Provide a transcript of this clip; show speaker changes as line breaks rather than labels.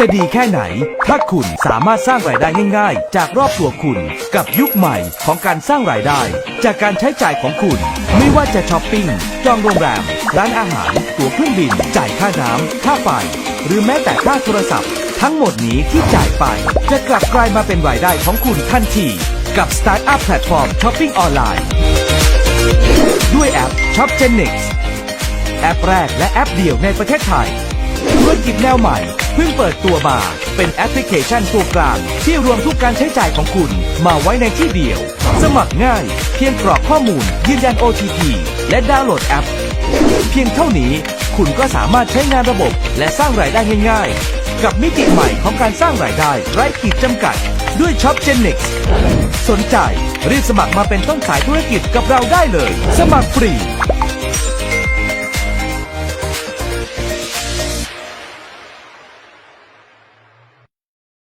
จะดีแค่ไหน ถ้าคุณสามารถสร้างรายได้ง่าย ๆ จากรอบตัวคุณ กับยุคใหม่ของการสร้างรายได้ จากการใช้จ่ายของคุณ ไม่ว่าจะช้อปปิ้ง จองโรงแรม ร้านอาหาร ตั๋วเครื่องบิน จ่ายค่าน้ำ ค่าไฟ หรือแม้แต่ค่าโทรศัพท์ ทั้งหมดนี้ที่จ่ายไป จะกลับกลายมาเป็นรายได้ของคุณทันที กับ Startup Platform Shopping ออนไลน์ ด้วยแอป Shop Genix แอปแรกและแอปเดียวในประเทศไทย ธุรกิจแนวใหม่เพิ่งเปิดตัวมา เป็นแอปพลิเคชันตัวกลาง ที่รวมทุกการใช้จ่ายของคุณ มาไว้ในที่เดียว สมัครง่าย เพียงกรอกข้อมูล ยืนยัน OTP และดาวน์โหลดแอป เพียงเท่านี้ คุณก็สามารถใช้งานระบบ และสร้างรายได้ง่ายๆ กับมิติใหม่ของการสร้างรายได้ไร้ขีดจำกัด ด้วย Shop Genix สนใจรีบสมัครมาเป็นต้นสายธุรกิจกับเราได้เลย สมัครฟรี